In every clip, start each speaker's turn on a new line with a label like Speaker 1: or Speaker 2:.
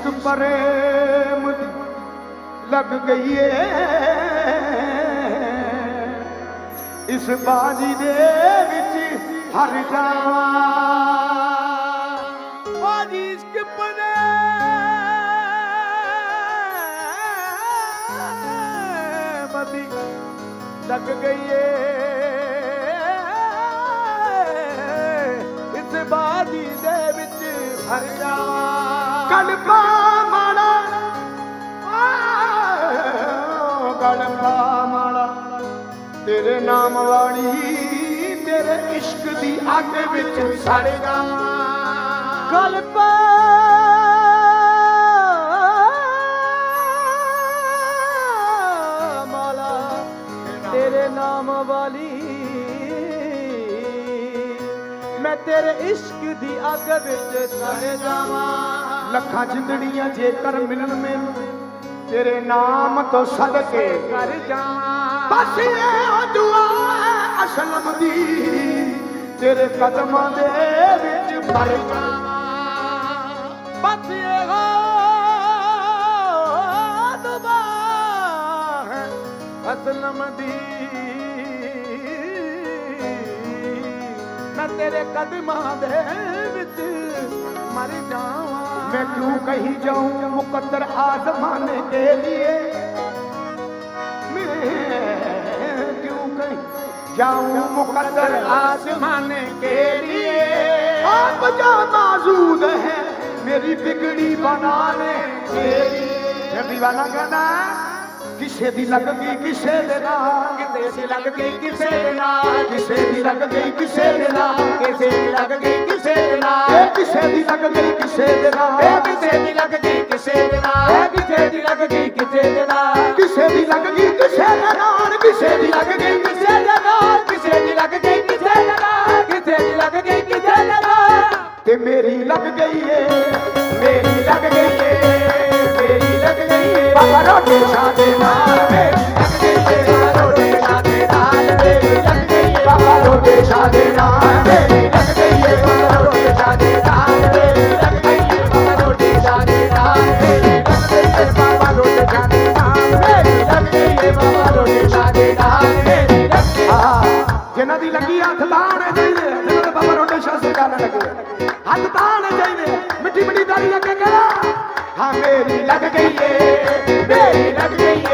Speaker 1: ਇਸ਼ਕ ਪ੍ਰੇਮ ਦੀ ਲੱਗ ਗਈ ਏ। ਇਸ ਬਾਜੀ ਦੇ ਵਿੱਚ ਹਰ ਜਾਵਾਂ। ਬਾਜੀ ਇਸ਼ਕ ਪ੍ਰੇਮ ਦੀ ਲੱਗ ਗਈ ਏ। ਇਸ ਬਾਜੀ ਦੇ ਵਿੱਚ ਹਰ ਜਾਵਾਂ। ਕਲਪਾ ਮਾਲਾ। ਕਲਪਾ ਮਾਲਾ। ਤੇਰੇ ਨਾਮ ਵਾਲੀ ਤੇਰੇ ਇਸ਼ਕ ਦੀ ਅੱਗ ਵਿੱਚ ਸੜ ਜਾਵਾਂ ਮਾਲਾ, ਤੇਰੇ ਨਾਮ ਵਾਲੀ ਮੈਂ ਤੇਰੇ ਇਸ਼ਕ ਦੀ ਅੱਗ ਵਿੱਚ ਸੜ ਜਾਵਾਂ। ਲੱਖਾਂ ਜਿੰਦੜੀਆਂ ਜੇਕਰ ਮਿਲਣ ਮੈਨੂੰ, ਤੇਰੇ ਨਾਮ ਤੋਂ ਸਦਕੇ ਕਰ ਜਾ ਬਸ ਇਹ ਦੁਆ ਅਸਲਮ ਦੀ ਤੇਰੇ ਕਦਮਾਂ ਦੇ ਵਿੱਚ ਮਰ ਜਾ ਬਸ ਇਹ ਦੁਆ ਅਸਲਮ ਦੀ ਮੈਂ ਤੇਰੇ ਕਦਮਾਂ ਦੇ ਵਿੱਚ ਮਰ ਜਾਵਾਂ। मैं क्यों कहीं जाऊं मुकद्दर आजमाने के लिए मैं क्यों कहीं जाऊं मुकद्दर आजमाने के लिए आप जा मौजूद है मेरी बिगड़ी बनाने के लिए फिर दीवाना कहना ਕਿਸੇ ਦੀ ਲੱਗ ਗਈ ਕਿਸੇ ਦੇ ਨਾਲ ਕਿਤੇ ਸੀ ਲੱਗ ਗਈ ਕਿਸੇ ਦੇ ਨਾਲ ਕਿਸੇ ਦੀ ਲੱਗ ਗਈ ਕਿਸੇ ਦੇ ਨਾਲ ਕਿਸੇ ਦੀ ਲੱਗ ਗਈ ਕਿਸੇ ਦੇ ਨਾਲ ਇਹ ਕਿਸੇ ਦੀ ਲੱਗ ਗਈ ਕਿਸੇ ਦੇ ਨਾਲ ਇਹ ਕਿਸੇ ਦੀ ਲੱਗ ਗਈ ਕਿਸੇ ਦੇ ਨਾਲ ਇਹ ਕਿਸੇ ਦੀ ਲੱਗ ਗਈ ਕਿਸੇ ਦੇ ਨਾਲ ਕਿਸੇ ਦੀ ਲੱਗ ਗਈ ਕਿਸੇ ਦੇ ਨਾਲ ਕਿਸੇ ਦੀ ਲੱਗ ਗਈ ਕਿਸੇ ਦੇ ਨਾਲ ਕਿਸੇ ਦੀ ਲੱਗ ਗਈ ਕਿਸੇ ਦੇ ਨਾਲ ਕਿਸੇ ਦੀ ਲੱਗ ਗਈ ਕਿਸੇ ਦੇ ਨਾਲ ਤੇ ਮੇਰੀ ਲੱਗ ਗਈ ਏ ਮੇਰੀ ਲੱਗ ਗਈ ਏ ਮੇਰੀ ਲੱਗ ਗਈ ਏ ਬਾਬਾ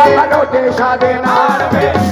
Speaker 1: ਲੱਗ ਗਈ ਏ ਬਾਬਾ ਰੋਟੇ ਸ਼ਾਦੇ ਨਾਲ ਮੇਰੀ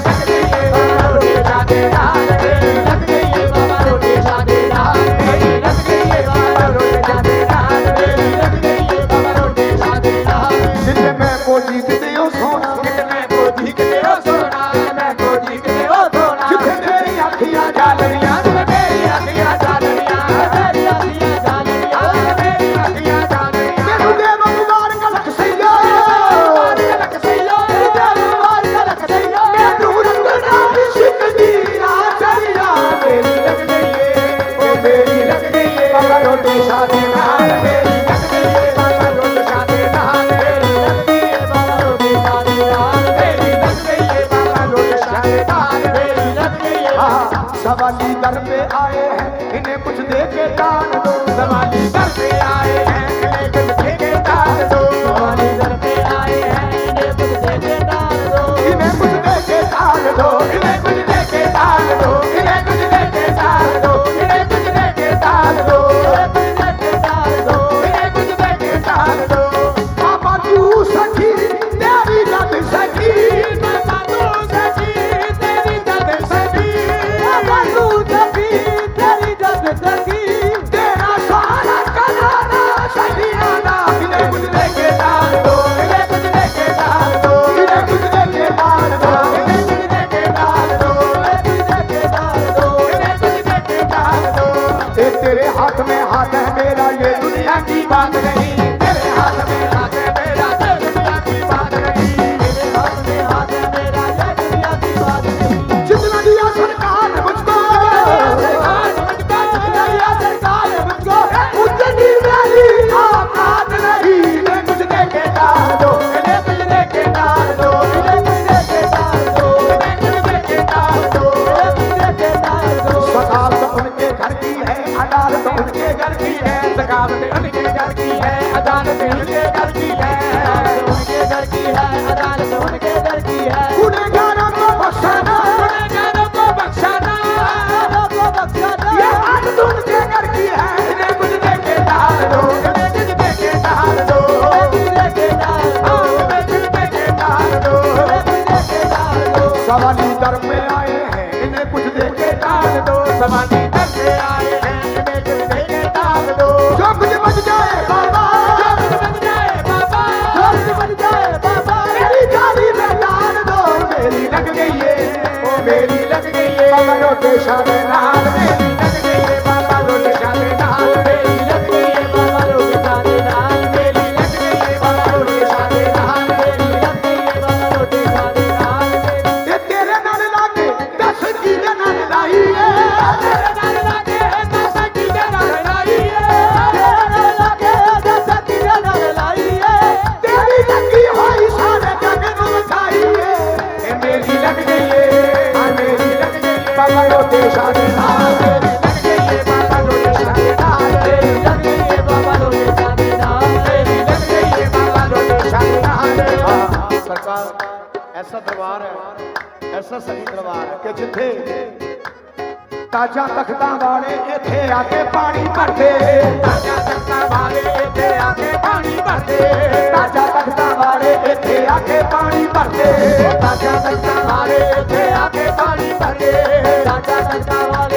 Speaker 1: ਆਏ ਹੈ ਇਹਨੇ ਕੁਛ ਦੇ ਕੇ ਦਾਨ ਦੋ ਸਵਾਲੀ ਕਰਦੇ ਆਏ ਹੈ ਇਹਨੇ ਕੁਛ ਦੇ ਕੇ ਦਾਨ ਦੋ ਸਵਾਲੀ है अदालत उनके घर की है सकावट उनके घर की है अदालत उनके সরে না ਜਿੱਥੇ ਤਾਜਾ ਤਖਤਾਂ ਵਾਲੇ ਇੱਥੇ ਆ ਕੇ ਪਾਣੀ ਭਰਦੇ। ਤਾਜਾ ਤਖਤਾਂ ਵਾਲੇ ਇੱਥੇ ਆ ਕੇ ਪਾਣੀ ਭਰਦੇ। ਤਾਜਾ ਤਖਤਾਂ ਵਾਲੇ ਇੱਥੇ ਆ ਕੇ ਪਾਣੀ ਭਰਦੇ। ਤਾਜਾ ਤਖਤਾਂ ਵਾਲੇ ਇੱਥੇ ਆ ਕੇ ਪਾਣੀ ਭਰਦੇ। ਤਾਜਾ ਤਖਤਾਂ ਵਾਲੇ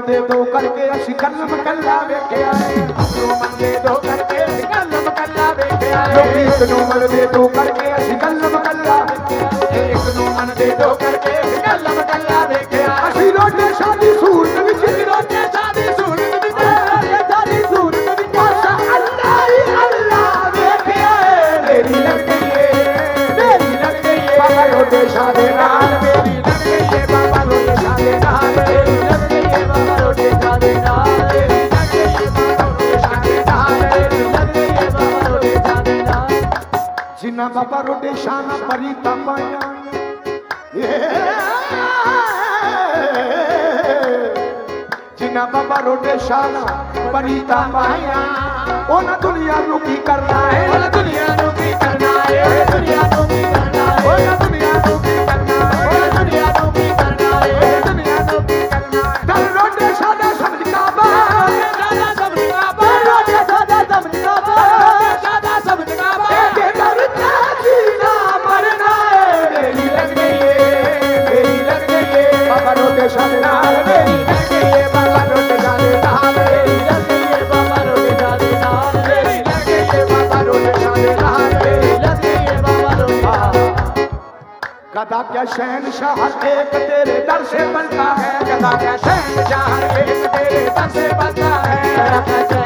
Speaker 1: ਮੰਗਦੇ ਦੋ ਕਰਕੇ ਅਸੀਂ ਕਲਮ ਕੱਲਾ ਵੇਖਿਆ ਏ। ਜੋ ਮੰਗਦੇ ਦੋ ਕਰਕੇ ਅਸੀਂ ਕਲਮ ਕੱਲਾ ਵੇਖਿਆ ਏ। ਲੋਕੀ ਇੱਕ ਨੂੰ ਮੰਗਦੇ ਦੋ ਕਰਕੇ ਅਸੀਂ ਕਲਮ ਕੱਲਾ ਵੇਖਿਆ ਏ। ਇੱਕ ਨੂੰ ਮੰਗਦੇ ਦੋ ਕਰਕੇ ਅਸੀਂ ਕਲਮ ਕੱਲਾ ਵੇਖਿਆ ਅਸੀਂ ਰੋਟੇ ਸ਼ਾਦੀ ਸੂਰਤ ਵਿੱਚ ਰੋਟੇ ਸ਼ਾਦੀ ਸੂਰਤ ਵਿੱਚ ਰੋਟੇ ਸ਼ਾਦੀ ਸੂਰਤ ਵਿੱਚ। ਮਾਸ਼ਾ ਅੱਲਾ ਹੀ ਅੱਲਾ ਵੇਖਿਆ ਏ। ਮੇਰੀ ਲੱਗਦੀ ਏ ਮੇਰੀ ਲੱਗਦੀ ਏ। ਬਾਬਾ ਰੋਟੇ ਸ਼ਾਦੀ ખબર નિશાન પરી તપયા જીના બાબા રોટે શાના પરી તપાયા ઓના દુનિયા નું કી કરના હે દુનિયા નું કી કરના હે દુનિયા क्या शहन शाह एक तेरे दर से बनता है गदा क्या शहन शाह एक तेरे दर से बनता है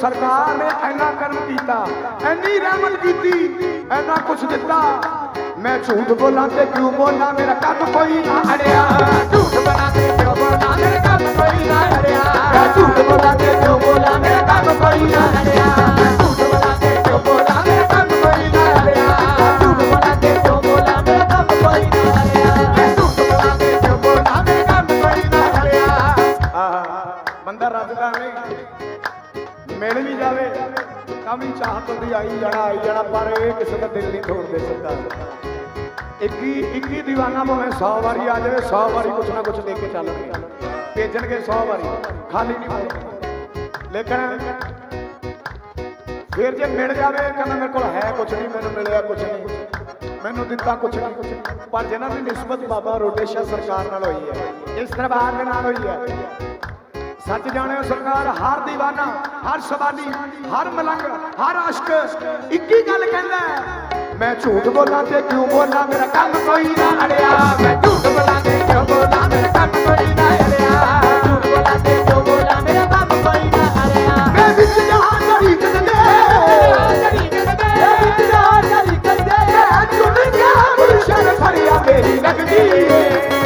Speaker 1: ਸਰਕਾਰ ਨੇ ਐਨਾ ਕਰਮ ਕੀਤਾ ਐਨੀ ਰਹਿਮਤ ਕੀਤੀ ਐਨਾ ਕੁਛ ਦਿੱਤਾ। ਮੈਂ ਝੂਠ ਬੋਲਾਂ ਤੇ ਕਿਉਂ ਬੋਲਾਂ? ਮੇਰਾ ਕੱਦ ਕੋਈ ਨਾ ਅੜਿਆ। ਝੂਠ ਰੋਜ਼ਾਨਾ ਭਾਵੇਂ 100 ਵਾਰੀ ਆ ਜਾਵੇ 100 ਵਾਰੀ ਕੁਛ ਨਾ ਕੁਛ ਦੇ ਕੇ ਚੱਲਣਗੇ। ਭੇਜਣਗੇ 100 ਵਾਰੀ, ਖਾਲੀ ਨਹੀਂ ਹੋਣਗੇ ਲੇਕਿਨ ਫਿਰ ਜੇ ਮਿਲ ਜਾਵੇ, ਕਹਿੰਦਾ ਮੇਰੇ ਕੋਲ ਹੈ ਕੁਛ ਨਹੀਂ, ਮੈਨੂੰ ਮਿਲਿਆ ਕੁਛ ਨਹੀਂ। ਮੈਨੂੰ ਦਿੱਤਾ ਕੁਛ ਨਹੀਂ। ਪਰ ਜਿਹਨਾਂ ਦੀ ਨਿਸਬਤ ਬਾਬਾ ਰੋਟੇਸ਼ਾ ਸਰਕਾਰ ਨਾਲ ਹੋਈ ਹੈ, ਇਸ ਦਰਬਾਰ ਦੇ ਨਾਲ ਹੋਈ ਹੈ। ਸੱਚ ਜਾਣਿਓ ਸਰਕਾਰ, ਹਰ ਦੀਵਾਨਾ, ਹਰ ਸਵਾਲੀ ਹਰ ਮਲੰਗ, ਹਰ ਆਸ਼ਕ ਇੱਕ ਹੀ ਗੱਲ ਕਹਿੰਦਾ ਮੈਂ ਝੂਠ ਬੋਲਾਂ ਤੇ ਕਿਉਂ ਬੋਲਾਂ? ਮੇਰਾ ਕੰਮ ਕੋਈ ਨਾ ਅੜਿਆ।
Speaker 2: ਮੈਂ ਝੂਠ ਬੋਲਾਂ ਤੇ ਕਿਉਂ ਬੋਲਾਂ? ਮੇਰਾ ਕੰਮ ਕੋਈ ਨਾ ਅੜਿਆ। ਝੂਠ ਬੋਲਾਂ ਤੇ ਕਿਉਂ ਬੋਲਾਂ? ਮੇਰਾ ਕੰਮ ਕੋਈ ਨਾ ਅੜਿਆ।
Speaker 1: ਮੈਂ ਵਿੱਚ ਜਹਾਂ ਕਰੀ ਕਦਲੇ
Speaker 2: ਕਰੀ ਕਰਦੇ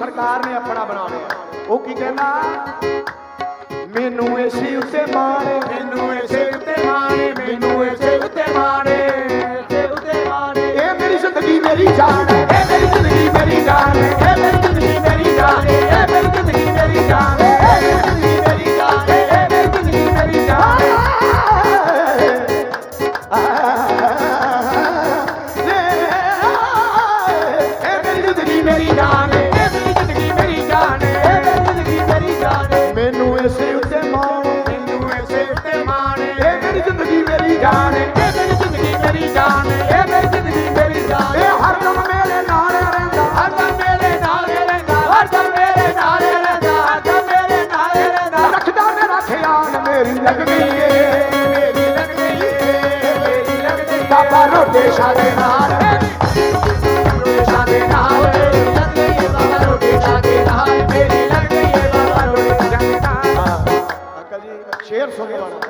Speaker 1: ਸਰਕਾਰ ਨੇ ਆਪਣਾ ਬਣਾ ਲਿਆ। ਉਹ ਕੀ ਕਹਿੰਦਾ? ਮੈਨੂੰ ਇਸੇ ਉੱਤੇ ਮਾਣ
Speaker 2: ਮੈਨੂੰ ਇਸੇ
Speaker 1: ਸ਼ੇਰ ਸੁਣ ਲਓ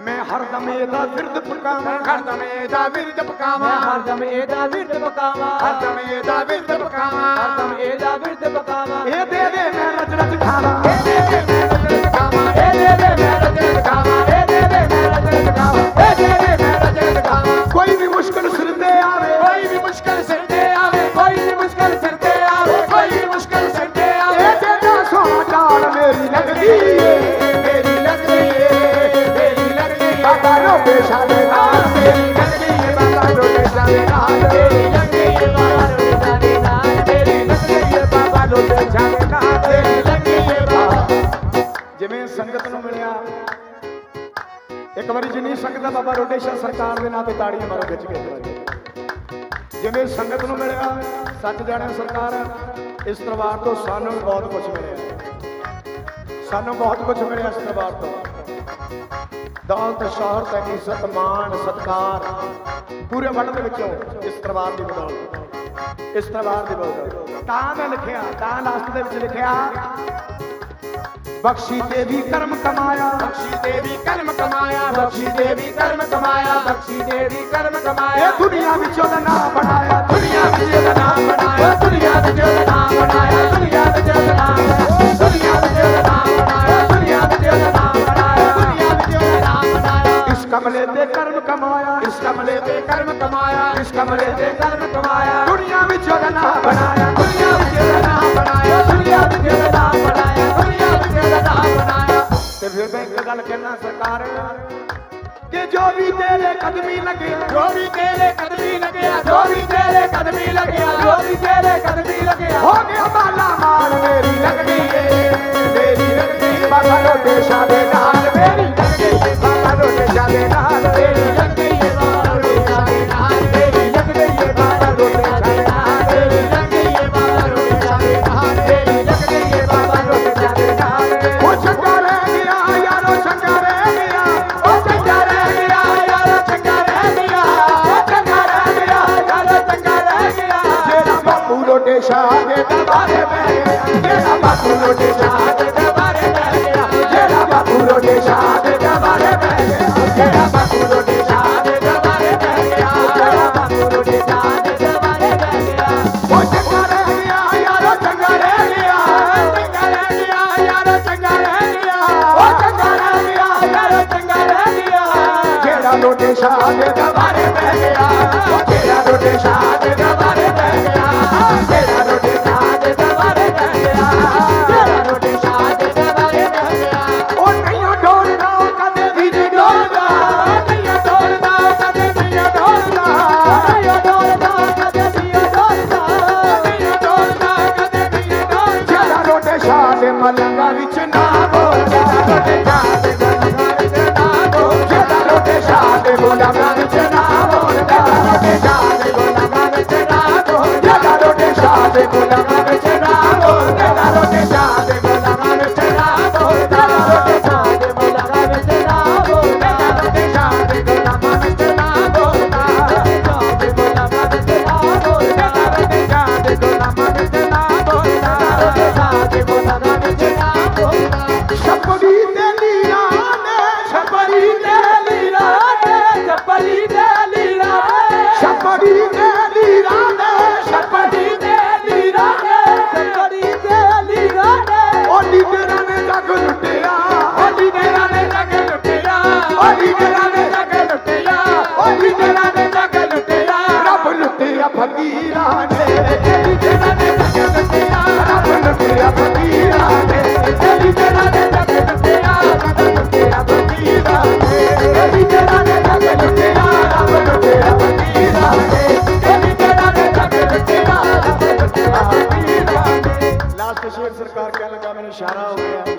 Speaker 1: ਮੈਂ ਹਰਦਮ ਇਹਦਾ ਫਿਰਦ ਪਕਾਵਾਂ
Speaker 2: ਹਰਦਮ ਇਹਦਾ ਵਿਰਦ ਪਕਾਵਾਂ ਹਰਦਮ ਇਹਦਾ ਵਿਰਦ ਪਕਾਵਾਂ ਹਰਦਮ ਇਹਦਾ ਵਿਰਦ ਪਕਾਵਾਂ ਹਰਦਮ ਇਹਦਾ ਵਿਰਦ ਪਕਾਵਾਂ
Speaker 1: ਇਹ ਦੇ ਦੇ ਮੈਂ ਰਜ ਰਜ ਖਾਵਾਂ
Speaker 2: ਇਹ ਦੇ ਦੇ ਮੈਂ ਰਜਤ ਖਾਵਾਂ ਇਹ ਦੇ ਦੇ ਮੈਂ ਰਜਤ ਖਾਵਾਂ ਇਹ ਦੇ ਦੇ ਮੈਂ ਰਜਤ ਖਾਵਾਂ ਇਹ ਦੇ
Speaker 1: ਮੁਸ਼ਕਲ ਸਿਰ ਤੇ ਆਵੇ।
Speaker 2: ਕੋਈ ਵੀ ਮੁਸ਼ਕਲ ਸਿਰ ਤੇ ਆਵੇ ਕੋਈ ਵੀ ਮੁਸ਼ਕਲ ਸਿਰ ਤੇ ਆਵੇ ਕੋਈ ਵੀ ਮੁਸ਼ਕਲ ਸਿਰ ਤੇ ਆਵੇ।
Speaker 1: ਇਹ ਤੇਰਾ ਸੋਹਣਾ ਚਾਲ ਮੇਰੀ ਲੱਗਦੀ ਏ
Speaker 2: ਮੇਰੀ ਲੱਗਦੀ ਏ ਮੇਰੀ ਲੱਗਦੀ
Speaker 1: ਬਾਬਾ ਰੋਟੇ ਸ਼ਾਦੇ ਨਾਲ ਸੰਗਤ ਦਾ ਸਰਕਾਰ ਦੇ ਨਾਂ ਤੇ ਤਾੜੀਆਂ ਮਾਰੋ ਖਿੱਚ ਕੇ ਜਿਵੇਂ ਸੰਗਤ ਨੂੰ ਮਿਲਿਆ ਸੱਚ ਜਾਣਿਆ ਸਰਕਾਰ, ਇਸ ਦਰਬਾਰ ਤੋਂ ਸਾਨੂੰ ਵੀ ਬਹੁਤ ਕੁਝ ਮਿਲਿਆ। ਸਾਨੂੰ ਬਹੁਤ ਕੁਝ ਮਿਲਿਆ ਇਸ ਦਰਬਾਰ ਤੋਂ। ਦੌਲਤ ਸ਼ੋਹਰਤ ਇੱਜ਼ਤ ਮਾਣ ਸਤਕਾਰ, ਪੂਰੇ ਵੰਡ ਦੇ ਵਿੱਚੋਂ ਇਸ ਦਰਬਾਰ ਦੀ ਬਦੌਲਤ। ਇਸ ਦਰਬਾਰ ਦੀ ਬਦੌਲਤ। ਤਾਂ ਮੈਂ ਲਿਖਿਆ, ਤਾਂ ਲਾਸਟ ਦੇ ਵਿੱਚ ਲਿਖਿਆ
Speaker 2: बख्शी
Speaker 1: देवी कर्म कमाया बख्शी देवी कर्म
Speaker 2: कमाया बख्शी देवी कर्म कमाया बख्शी देवी कर्म कमाया दुनिया में जो ना बनाया दुनिया में जो ना बनाया दुनिया में जो ना बनाया दुनिया में जो ना दुनिया में
Speaker 1: जो ना दुनिया में जो
Speaker 2: ना दुनिया में जो ना इस कमले पे कर्म कमाया
Speaker 1: इस कमले पे कर्म कमाया
Speaker 2: इस कमले पे कर्म कमाया दुनिया में जो ना बनाया दुनिया में जो ना बनाया
Speaker 1: दुनिया में जो ना ਗੱਲ ਕਹਿਣਾ ਸਰਕਾਰ ਕਿ ਜੋ ਵੀ ਤੇਰੇ ਕਦਮੀ ਲੱਗਿਆ
Speaker 2: ਜੋ ਵੀ ਤੇਰੇ ਕਦਮੀ ਲੱਗਿਆ ਜੋ ਵੀ ਤੇਰੇ ਕਦਮੀ ਲੱਗਿਆ ਜੋ ਵੀ ਤੇਰੇ ਕਦਮੀ ਲੱਗਿਆ
Speaker 1: ਹੋ ਗਿਆ ਬਾਲਾ ਮਾਲ ਮੇਰੀ ਲੱਗਦੀ ਏ, ਮੇਰੀ ਲੱਗਦੀ ਬਾਬਾ ਰੋਟੇ ਸ਼ਾਦੇ ਨਾਲ। I'm not read that.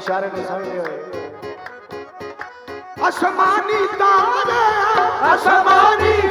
Speaker 1: ਇਸ਼ਾਰੇ ਨੂੰ ਸਮਝਦੇ ਹੋਏ ਅਸਮਾਨੀ ਤਾਰੇ
Speaker 2: ਅਸਮਾਨੀ